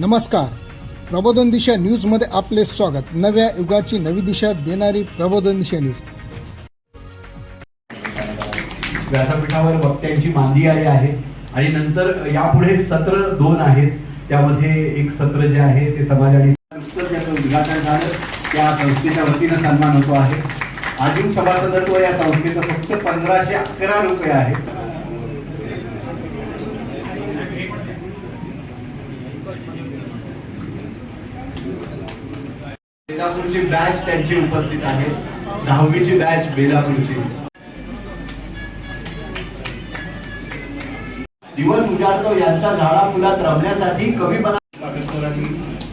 नमस्कार. प्रबोधन दिशा न्यूजमध्ये आपले स्वागत. नव्या युगाची नवी दिशा देणारी प्रबोधन दिशा न्यूज व्यासपीठावर वक्त्यांची मांदी आली आहे आणि नंतर यापुढे सत्र दोन आहेत. त्यामध्ये एक सत्र जे आहे ते समाज आणि उद्घाटन झालं. त्या संस्थेच्या वतीनं सन्मान होतो आहे. आजीव सभासदत्व या संस्थेचं फक्त पंधराशे अकरा रुपये आहे. बेलापूरची बॅच त्यांची उपस्थित आहे. दहावीची बॅच बेलापूरची. दिवस उजाडतो यांचा झाडा फुलात रमण्यासाठी कवी बना सर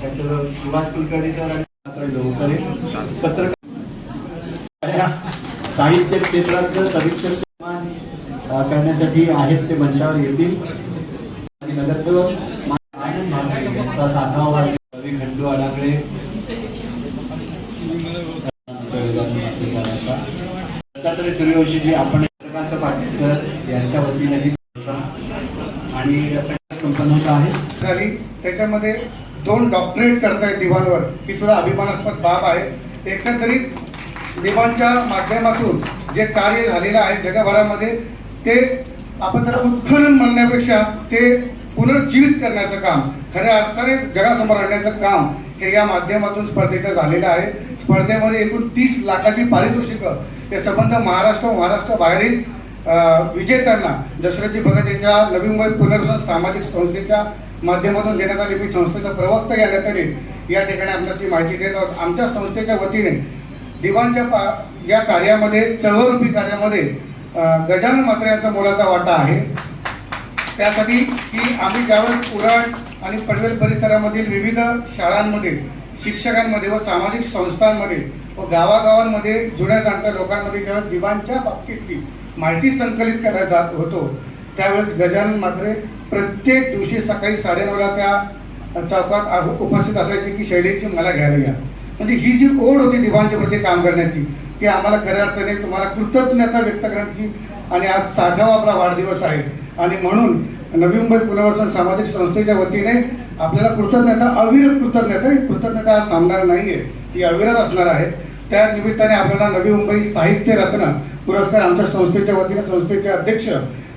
त्याचं सुभाष कुलकर्णी पत्रकार साहित्य क्षेत्रातलं समीक्षक करण्यासाठी आहेत ते मंचावर येतील. आणि नगरसेवक सूर्यवंशीजी आपण पाटील यांच्या वतीने आणि आहे. झाली. त्याच्यामध्ये दोन डॉक्टरेट करतायत दिवाणवर. ही सुद्धा अभिमानास्पद बाब आहे. एकंदरीत दिवाणच्या माध्यमातून जे कार्य झालेलं आहे जगभरामध्ये ते आपण त्याला उत्खनन म्हणण्यापेक्षा ते पुनर्जीवित करण्याचं काम खऱ्या अर्थाने जगासमोर आणण्याचं काम हे या माध्यमातून स्पर्धेचं झालेलं आहे. स्पर्धेमध्ये एकूण तीस लाखाची पारितोषिकं हे संबंध महाराष्ट्र महाराष्ट्र बाहेरील विजेत्यांना दशरथजी भगत यांच्या नवी मुंबई पुनर्वसन सामाजिक संस्थेच्या माध्यमातून देण्यात आली. मी संस्थेचा प्रवक्ता या नेत्याने या ठिकाणी आपल्याला माहिती देत आहोत. आमच्या संस्थेच्या वतीने दिवाणच्या पा या कार्यामध्ये चळवळरूपी कार्यामध्ये गजानन मात्र यांचा मोलाचा वाटा आहे. त्यासाठी की आम्ही ज्यावेळेस उरण आणि पनवेल परिसरामधील विविध शाळांमध्ये शिक्षकांमध्ये व सामाजिक संस्थांमध्ये व गावागावांमध्ये जुन्या जाणत्या लोकांमध्ये जेव्हा दिवांच्या बाबतीतली माहिती संकलित करायचा होतो. त्यावेळेस गजानन मात्रे प्रत्येक दिवशी सकाळी साडेनऊला त्या चौकात उपस्थित असायचे की शैलीची मला घ्यायला या. म्हणजे ही जी ओढ होती दिवांच्या प्रती काम करण्याची ती आम्हाला खऱ्या अर्थाने तुम्हाला कृतज्ञता व्यक्त करण्याची आणि आज साठावा आपला वाढदिवस आहे. आणि म्हणून नवी मुंबई पुनर्वसन सामाजिक संस्थेच्या वतीने आपल्याला कृतज्ञता अविरत कृतज्ञता ही कृतज्ञता आज थांबणार नाहीये. ती अविरत असणार आहे. त्या निमित्ताने आपल्याला नवी मुंबई साहित्य रत्न पुरस्कार आमच्या संस्थेच्या वतीने संस्थेचे अध्यक्ष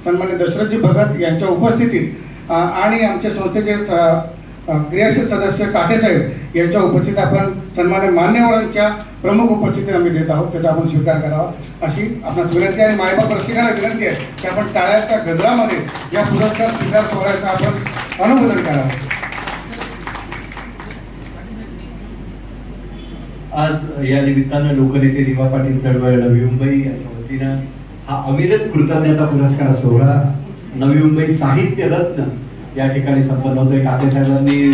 सन्मान्य दशरथजी भगत यांच्या उपस्थितीत आणि आमच्या संस्थेचे स- क्रियाशील सदस्य काटेसाहेब यांच्या उपस्थितीत आपण सन्मान्य मान्यवरांच्या प्रमुख उपस्थिती आम्ही देत आहोत. त्याचा आपण स्वीकार करावा. अशी आपणास विनंती आणि मायबाप रसिकांना विनंती आहे की आपण टाळ्याच्या गजरामध्ये या पुरस्कार स्वीकार सोहळ्याचं आपण अनुमोदन करावं. आज या निमित्तानं लोकनेते दिवा पाटील चळवळ नवी मुंबई यांच्या वतीनं हा अविरत कृतज्ञता पुरस्कार सोहळा नवी मुंबई साहित्य रत्न या ठिकाणी संपन्न होतोय. काकेसाहेबांनी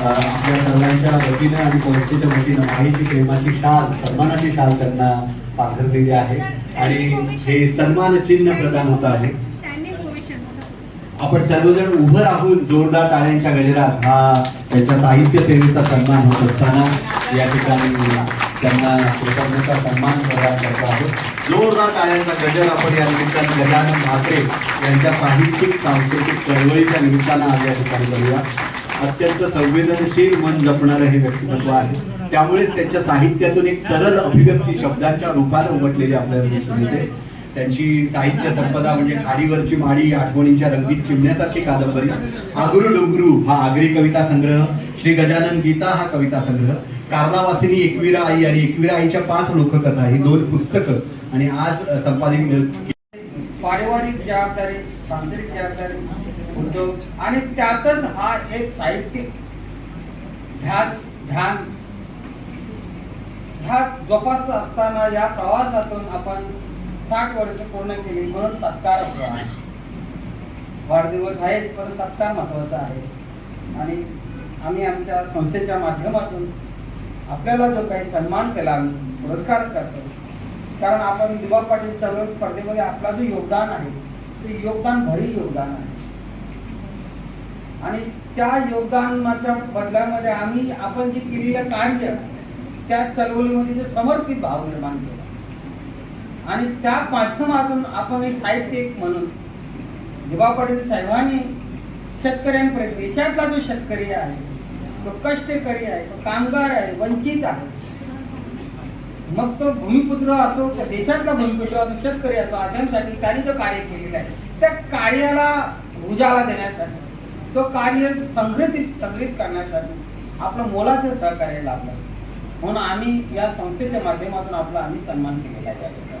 आपल्या सर्वांच्या वतीनं आणि संस्थेच्या वतीनं माहिती प्रेमाची शाल सन्मानाची शाल त्यांना पांघरलेली आहे. आणि हे सन्मान चिन्ह प्रदान होत आहे. आपण सर्वजण उभं राहून जोरदार टाळ्यांच्या गजरात हा त्यांच्या साहित्य सेवेचा सन्मान होत असताना या ठिकाणी त्यांना कृतज्ञता सन्मान प्रदान करत आहोत. जोरदार टाळ्यांचा गजर आपण या निमित्तानं गजानन म्हात्रे यांच्या साहित्यिक सांस्कृतिक चळवळीच्या निमित्तानं आज या ठिकाणी करूया. अत्यंत संवेदनशील मन जपणारं हे व्यक्तिमत्व आहे. त्यामुळेच त्यांच्या साहित्यातून एक सरळ अभिव्यक्ती शब्दांच्या रूपानं उमटलेली आपल्याला दिसून येते. त्यांची साहित्य संपदा म्हणजे खारीवरची माडी आठवणीच्या रंगीत चिमण्यासारखी कादंबरी. आगुरु डोंगरू हा आगरी कविता संग्रह. श्री गजानन गीता हा कविता संग्रह. कारणावासिनी एकविरा आई आणि एकविरा आईच्या पाच लोककथा ही दोन पुस्तकं. आणि आज संपादित पारिवारिक जबाबदारी सांस्कृतिक जबाबदारी उद्योग. आणि त्यातच हा एक साहित्यिक ध्यास ध्यान. ध्यास जोपासत असताना या प्रवासातून आपण साठ वर्ष पूर्ण केली म्हणून सत्कार होतो वाढदिवस आहेच पण सत्कार महत्त्वाचा आहे. आणि आम्ही आमच्या संस्थेच्या माध्यमातून आपल्याला जो काही सन्मान केला आम्ही पुरस्कार करतो. कारण आपण दिवा पाटील चळवळ स्पर्धेमध्ये आपला जो योगदान आहे ते योगदान भरील योगदान आहे. आणि त्या योगदानाच्या बदल्यामध्ये आम्ही आपण जे केलेलं कार्य त्या चळवळीमध्ये जे समर्पित भाव निर्माण केला. आणि त्या माध्यमातून आपण एक साहित्यिक म्हणून दिबा पाटील साहेबांनी शेतकऱ्यांपर्यंत देशातला जो शेतकरी आहे तो कष्टकरी आहे तो कामगार आहे वंचित आहे. मग तो भूमिपुत्र असो त्या देशातला भूमिपुत्र असो शेतकरी असो आद्यांसाठी त्यांनी जो कार्य केलेलं आहे त्या कार्याला उजाळा देण्यासाठी तो कार्य संघटित संग्रहित करण्यासाठी आपलं मोलाचं सहकार्य लाभलं. म्हणून आम्ही या संस्थेच्या माध्यमातून आपला आम्ही सन्मान केलेला आहे.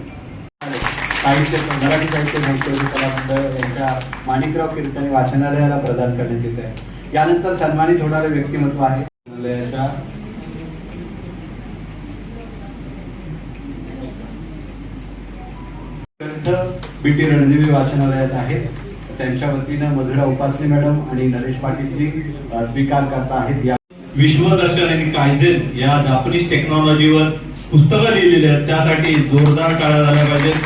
साहित्य मराठी साहित्य संशोधन कला मंडळ यांच्या माणिकराव कीर्तने वाचनालयाला प्रदान करण्यात येत आहे. यानंतर सन्मानित होणारे व्यक्तिमत्व आहे. रणदेवी वाचनालयात आहेत त्यांच्या वतीनं मधुरा उपासने मॅडम आणि नरेश पाटीलजी स्वीकार करता आहेत. या विश्वदर्शन आणि कायझेन या जापनीज टेक्नॉलॉजीवर पुस्तकं लिहिलेली आहेत. त्यासाठी जोरदार टाळ्या झाल्या पाहिजेत.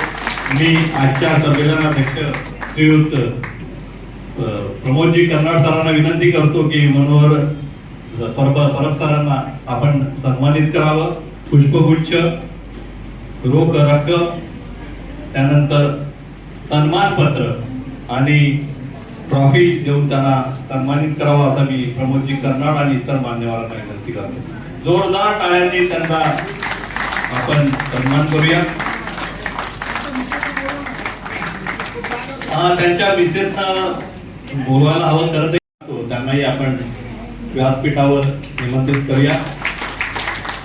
मी आजच्या संमेलनाध्यक्ष श्रीयुक्त प्रमोदजी कर्नाड सरांना विनंती करतो की मनोहर परब परब सरांना आपण सन्मानित करावं. पुष्पगुच्छ रोख रक्कम त्यानंतर सन्मानपत्र आणि ट्रॉफी देऊन त्यांना सन्मानित करावं असं मी प्रमोदजी कर्नाड आणि इतर मान्यवरांना विनंती करतो. जोरदार टाळ्यांनी त्यांना आपण सन्मान करूया. त्यांच्या मिसेसना बोलवायला हवं करत त्यांनाही आपण व्यासपीठावर निमंत्रित करूया.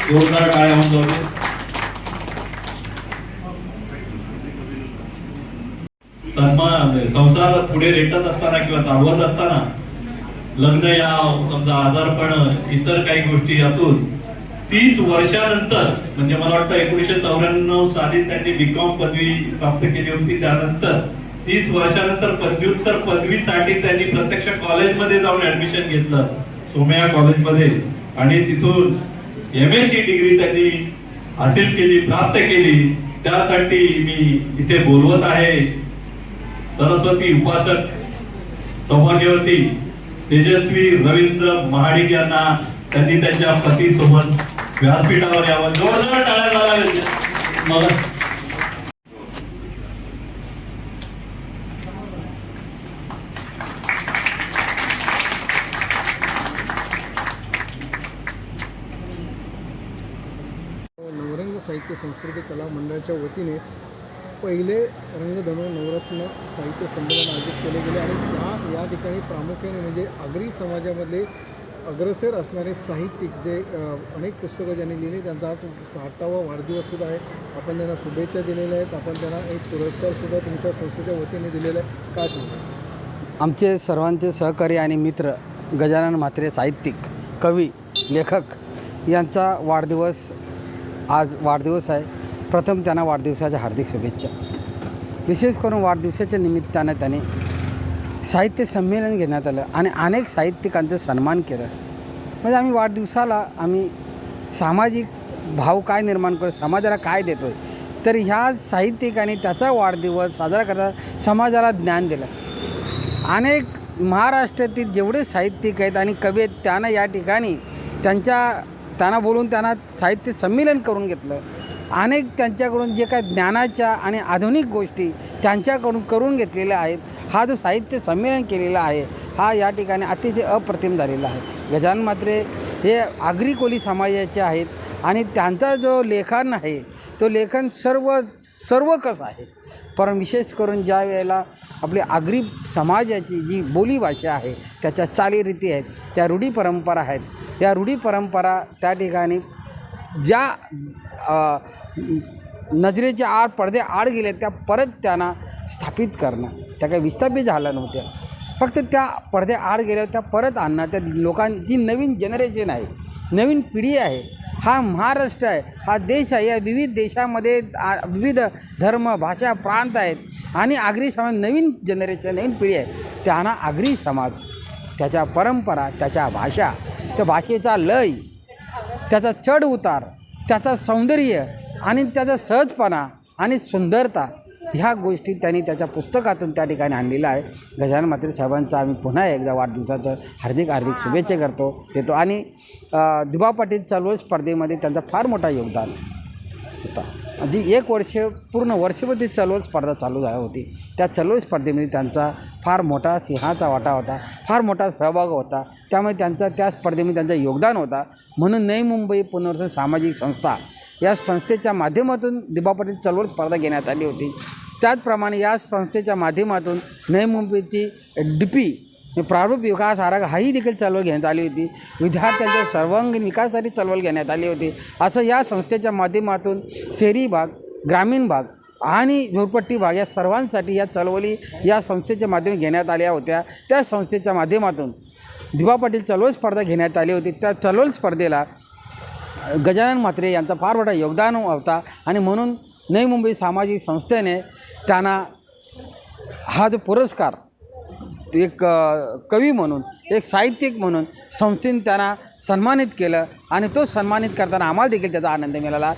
जोरदार काय होऊन जाऊ सन्मान संसार पुढे रेटत असताना किंवा चालवत असताना लग्न या समजा आजारपण इतर काही गोष्टी यातून तीस वर्षानंतर म्हणजे मला वाटतं एकोणीशे चौऱ्याण्णव साली त्यांनी बीकॉम पदवी प्राप्त केली होती. त्यानंतर तीस वर्षानंतर पदव्युत्तर पदवीसाठी त्यांनी प्रत्यक्ष कॉलेजमध्ये जाऊन ऍडमिशन घेतलं. सोमया कॉलेजमध्ये. आणि तिथून एम ची डिग्री त्यांनी हासिल केली प्राप्त केली. त्यासाठी मी इथे बोलवत आहे. सरस्वती उपासक सौभाग्यवती तेजस्वी रवींद्र महाडिक यांना त्यांनी त्यांच्या पतीसोबत व्यासपीठावर यावं. जोरदार टाळ्या झाला मला नवरंग साहित्य संस्कृती कला मंडळाच्या वतीने पहिले रंगधनु नवरत्न साहित्य संमेलन आयोजित केले गेले आणि ज्या या ठिकाणी प्रामुख्याने म्हणजे आगरी समाजामधले अग्रसर असणारे साहित्यिक जे अनेक पुस्तकं ज्यांनी लिहिली त्यांचा आज साठावा वाढदिवससुद्धा आहे. आपण त्यांना शुभेच्छा दिलेल्या आहेत. आपण त्यांना एक पुरस्कारसुद्धा तुमच्या संस्थेच्या वतीने दिलेला आहे. काय सांगा? आमचे सर्वांचे सहकारी आणि मित्र गजानन म्हात्रे साहित्यिक कवी लेखक यांचा वाढदिवस आज वाढदिवस आहे. प्रथम त्यांना वाढदिवसाच्या हार्दिक शुभेच्छा. विशेष करून वाढदिवसाच्या निमित्तानं त्याने साहित्य संमेलन घेण्यात आलं आणि अनेक साहित्यिकांचा सन्मान केलं. म्हणजे आम्ही वाढदिवसाला आम्ही सामाजिक भाव काय निर्माण करतो समाजाला काय देतो आहे तर ह्या साहित्यिकांनी त्याचा वाढदिवस साजरा करता समाजाला ज्ञान दिलं. अनेक महाराष्ट्रातील जेवढे साहित्यिक आहेत आणि कवी आहेत त्यांना या ठिकाणी त्यांच्या त्यांना बोलून त्यांना साहित्य संमेलन करून घेतलं. अनेक त्यांच्याकडून जे काय ज्ञानाच्या आणि आधुनिक गोष्टी त्यांच्याकडून करून घेतलेल्या आहेत. हा जो साहित्य संमेलन केलेला आहे हा या ठिकाणी अतिशय अप्रतिम झालेला आहे. गजानन मात्रे हे आगरी कोली समाजाचे आहेत आणि त्यांचा जो लेखन आहे तो लेखन सर्व सर्व कसं आहे. पण विशेष करून ज्या वेळेला आपली आगरी समाजाची जी बोलीभाषा आहे त्याच्या चालीरीती आहेत त्या रूढी परंपरा आहेत या रूढी परंपरा त्या ठिकाणी ज्या नजरेच्या आड पडदे आड गेले त्या परत त्यांना स्थापित करणं. त्या काही विस्थापित झाल्या नव्हत्या. फक्त त्या पडदे आड गेल्या त्या परत आणणं त्या लोकांची नवीन जनरेशन आहे नवीन पिढी आहे हा महाराष्ट्र आहे हा देश आहे. या विविध देशामध्ये आ- विविध धर्म भाषा प्रांत आहेत आणि आगरी समाज नवीन जनरेशन नवीन पिढी आहे. त्यांना आगरी समाज त्याच्या परंपरा त्याच्या भाषा त्या भाषेचा लय त्याचा चढ उतार त्याचा सौंदर्य आणि त्याचा सहजपणा आणि सुंदरता ह्या गोष्टी त्यांनी त्याच्या पुस्तकातून त्या ठिकाणी आणलेल्या आहे गजानन म्हात्रे साहेबांचा आम्ही पुन्हा एकदा वाढदिवसाचं हार्दिक हार्दिक शुभेच्छा करतो. देतो. आणि दिबा पाटील चळवळ स्पर्धेमध्ये त्यांचा फार मोठा योगदान होता. दि एक वर्ष पूर्ण वर्षभर ती चळवळ स्पर्धा चालू झाली होती. त्या चळवळ स्पर्धेमध्ये त्यांचा फार मोठा सिंहाचा वाटा होता फार मोठा सहभाग होता. त्यामुळे त्यांचा त्या स्पर्धेमध्ये त्यांचं योगदान होता. म्हणून नवी मुंबई पुनर्वसन सामाजिक संस्था या संस्थेच्या माध्यमातून दिबा पाटील चळवळ स्पर्धा घेण्यात आली होती. त्याचप्रमाणे या संस्थेच्या माध्यमातून नवी मुंबईची डी पी प्रारूप विकास आराखडा हाही देखील चळवळ घेण्यात आली होती. विद्यार्थ्यांच्या सर्वांगीण विकासासाठी चळवळ घेण्यात आली होती. असं या संस्थेच्या माध्यमातून शहरी भाग ग्रामीण भाग आणि झोरपट्टी भाग या सर्वांसाठी या चळवळी या संस्थेच्या माध्यम घेण्यात आल्या होत्या. त्या संस्थेच्या माध्यमातून दिवा पाटील चळवळ स्पर्धा घेण्यात आली होती. त्या चळवळ स्पर्धेला गजानन म्हात्रे यांचा फार मोठा योगदान होता आणि म्हणून नवी मुंबई सामाजिक संस्थेने त्यांना हा जो पुरस्कार एक कवी म्हणून एक साहित्यिक म्हणून संस्थेने त्यांना सन्मानित केलं आणि तो सन्मानित करताना आम्हाला देखील त्याचा आनंद मिळाला.